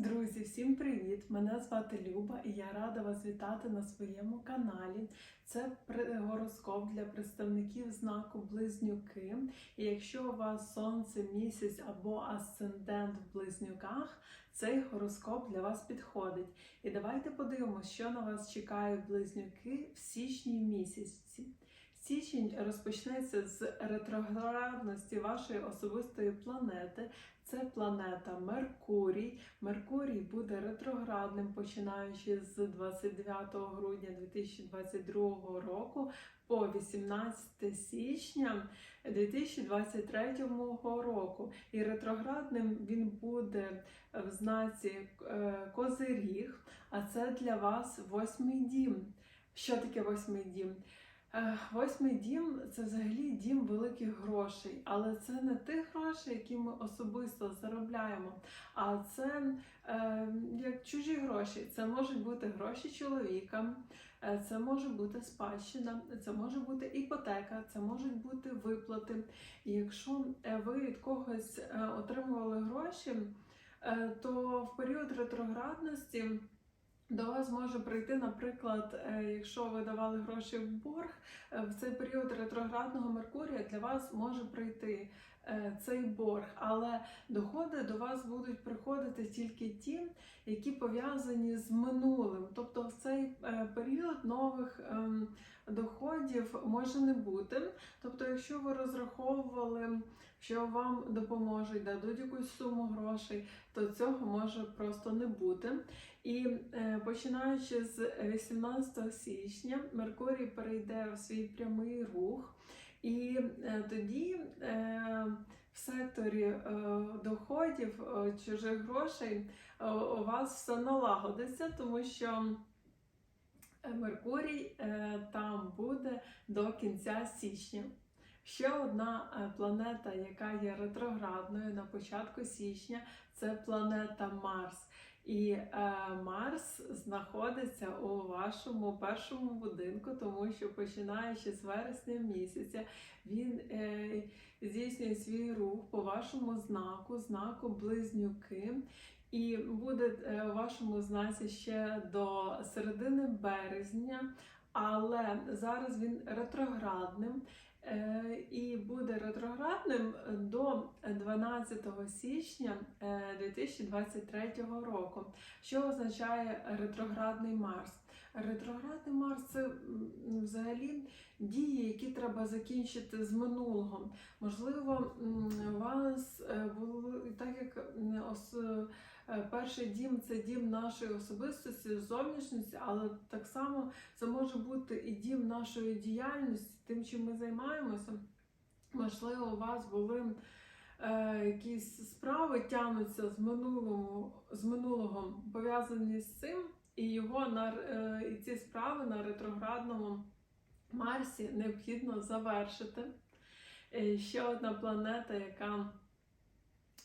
Друзі, всім привіт! Мене звати Люба і я рада вас вітати на своєму каналі. Це гороскоп для представників знаку Близнюки. І якщо у вас сонце, місяць або асцендент в близнюках, цей гороскоп для вас підходить. І давайте подивимося, що на вас чекають близнюки в січні місяці. Січень розпочнеться з ретроградності вашої особистої планети. Це планета Меркурій. Меркурій буде ретроградним починаючи з 29 грудня 2022 року по 18 січня 2023 року. І ретроградним він буде в знаці е, Козиріг, а це для вас восьмий дім. Що таке восьмий дім? Е, Восьмий дім це взагалі дім великих грошей, але це не тих грошей, які ми особисто заробляємо. А це е, як чужі гроші. Це можуть бути гроші чоловіка, е, це може бути спадщина, це може бути іпотека, це можуть бути виплати. І якщо е, ви від когось отримували гроші, то в період ретроградності. До вас може прийти, наприклад, е, якщо ви давали гроші в борг, е, в цей період ретроградного Меркурія для вас може прийти е, цей борг, але доходи до вас будуть приходити тільки ті, які пов'язані з минулим. Тобто в цей період нових ем, доходів може не бути. Тобто, якщо ви розраховували, що вам допоможуть, дадуть якусь суму грошей, то цього може просто не бути. І е, починаючи з 18 січня, Меркурій перейде в свій прямий рух, і е, тоді е, в секторі доходів чужих грошей у вас все налагодиться, тому що Меркурій е, там буде до кінця січня. Ще одна е, планета, яка є ретроградною на початку січня, це планета Марс. І е, Марс знаходиться у вашому першому будинку, тому що починаючи з вересня місяця, він е, здійснює свій рух по вашому знаку, знаку Близнюки. І буде е, у вашому знаці ще до середини березня, але зараз він ретроградним. Е, І буде ретроградним до 12 січня е, 2023 року. Що означає ретроградний Марс? Ретроградний Марс це взагалі дії, які треба закінчити з минулого. Можливо, у вас е, було так як е, перший дім це дім нашої особистості, зовнішності, але так само це може бути і дім нашої діяльності, тим, чим ми займаємося. Можливо, у вас були е, якісь справи тягнуться з минулого, з минулого пов'язані з цим, і його на е, і ці справи на ретроградному Марсі необхідно завершити. Е, ще одна планета, яка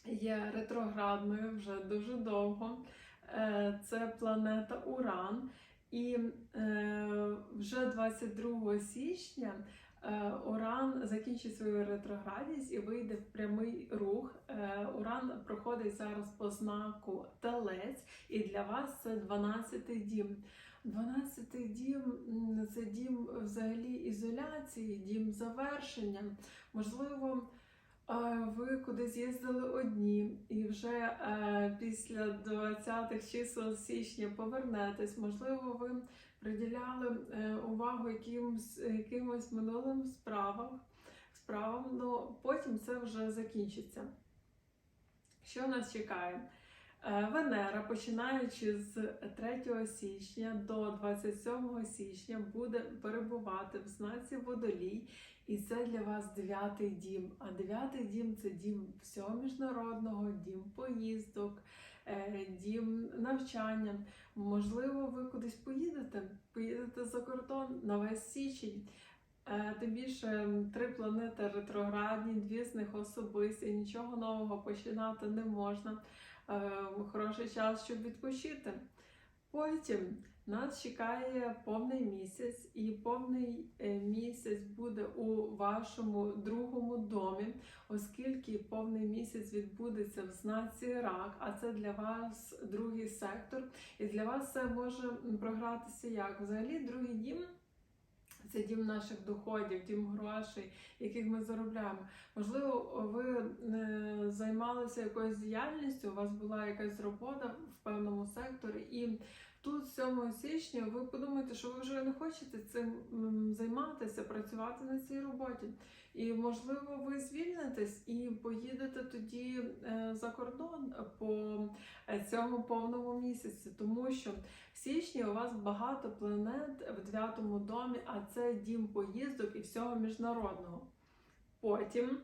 є ретроградною вже дуже довго. е, Це планета Уран. І е, вже 22 січня е, Уран закінчить свою ретроградність і вийде в прямий рух. Уран проходить зараз по знаку Телець, і для вас це 12-й дім. 12-й дім це дім взагалі ізоляції, дім завершення. Можливо, ви кудись їздили одні, і вже е, після 20-х чисел січня повернетесь. Можливо, ви приділяли е, увагу якимось, якимось минулим справам, справам, але потім це вже закінчиться. Що нас чекає? Е, Венера, починаючи з 3 січня до 27 січня, буде перебувати в знаці водолій, і це для вас дев'ятий дім. А дев'ятий дім це дім всього міжнародного, дім поїздок, е, дім навчання. Можливо, ви кудись поїдете, поїдете за кордон на весь січень. Е, Тим більше три планети ретроградні, дві з них особисті, нічого нового починати не можна. Е, Хороший час, щоб відпочити. Потім нас чекає повний місяць, і повний е, місяць буде у вашому другому домі, оскільки повний місяць відбудеться в знаці рак, а це для вас другий сектор. І для вас це може програтися як? Взагалі, другий дім. Це дім наших доходів, дім грошей, яких ми заробляємо. Можливо, ви е, займалися якоюсь діяльністю, у вас була якась робота в певному секторі, і тут, 7 січня, ви подумаєте, що ви вже не хочете цим займатися, працювати на цій роботі. І можливо, ви звільнитесь і поїдете тоді е, за кордон по е, цьому повному місяці, тому що в січні у вас багато планет в дев'ятому домі, а це дім поїздок і всього міжнародного. Потім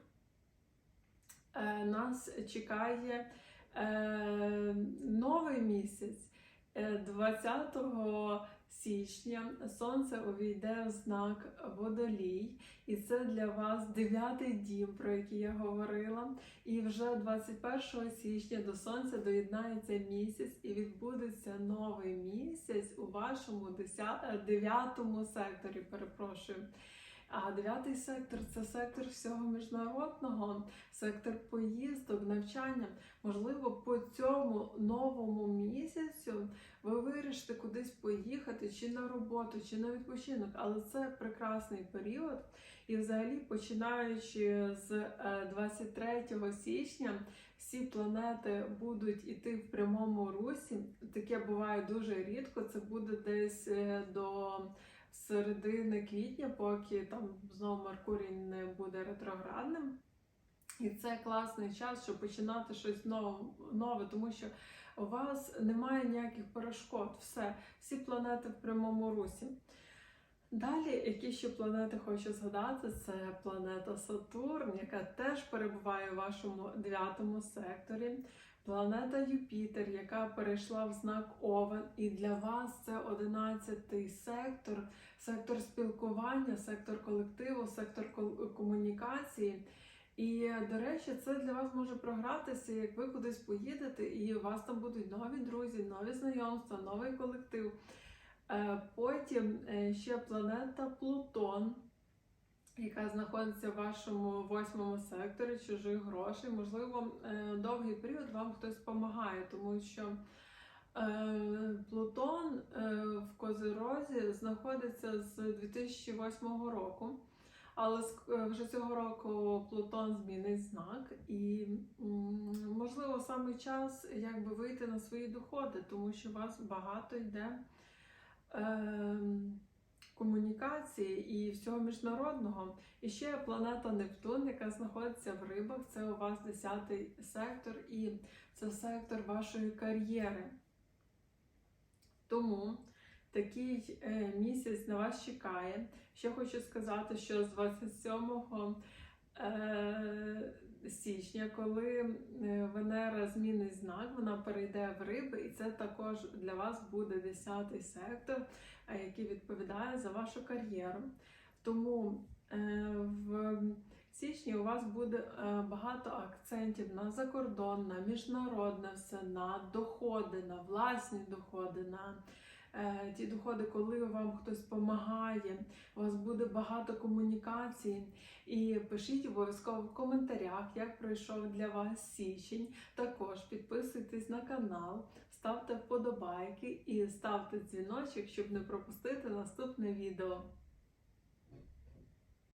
е, нас чекає новий місяць. Е, 20 січня сонце увійде в знак водолій, і це для вас дев'ятий дім, про який я говорила. І вже 21 січня до сонця доєднається місяць, і відбудеться новий місяць у вашому 10, 9 секторі. Перепрошую. А дев'ятий сектор це сектор всього міжнародного, сектор поїздок, навчання. Можливо, по цьому новому місяцю ви вирішите кудись поїхати чи на роботу, чи на відпочинок, але це прекрасний період. І, взагалі, починаючи з е, 23 січня, всі планети будуть іти в прямому русі. Таке буває дуже рідко. Це буде десь е, до середини квітня, поки там знову Меркурій не буде ретроградним. І це класний час, щоб починати щось нове, тому що у вас немає ніяких перешкод. Все, всі планети в прямому русі. Далі, які ще планети хочу згадати, це планета Сатурн, яка теж перебуває у вашому дев'ятому секторі. Планета Юпітер, яка перейшла в знак Овен, і для вас це одинадцятий сектор, сектор спілкування, сектор колективу, сектор комунікації. І, до речі, це для вас може програтися, як ви кудись поїдете, і у вас там будуть нові друзі, нові знайомства, новий колектив. Е, Потім е, ще планета Плутон, яка знаходиться в вашому восьмому секторі чужих грошей. Можливо, е, довгий період вам хтось допомагає, тому що Плутон в Козирозі знаходиться з 2008 року. Але вже цього року Плутон змінить знак, і можливо саме час якби вийти на свої доходи, тому що у вас багато йде е, комунікації і всього міжнародного. І ще планета Нептун, яка знаходиться в рибах, це у вас 10 сектор, і це сектор вашої кар'єри. Тому такий е, місяць на вас чекає. Ще хочу сказати, що з 27 е, січня, коли е, Венера змінить знак, вона перейде в риби, і це також для вас буде 10-й сектор, е, який відповідає за вашу кар'єру. Тому е, в січні у вас буде е, багато акцентів на закордон, на міжнародне все, на доходи, на власні доходи, на е, ті доходи, коли вам хтось допомагає, у вас буде багато комунікацій. І пишіть обов'язково в коментарях, як пройшов для вас січень. Також підписуйтесь на канал, ставте вподобайки і ставте дзвіночок, щоб не пропустити наступне відео.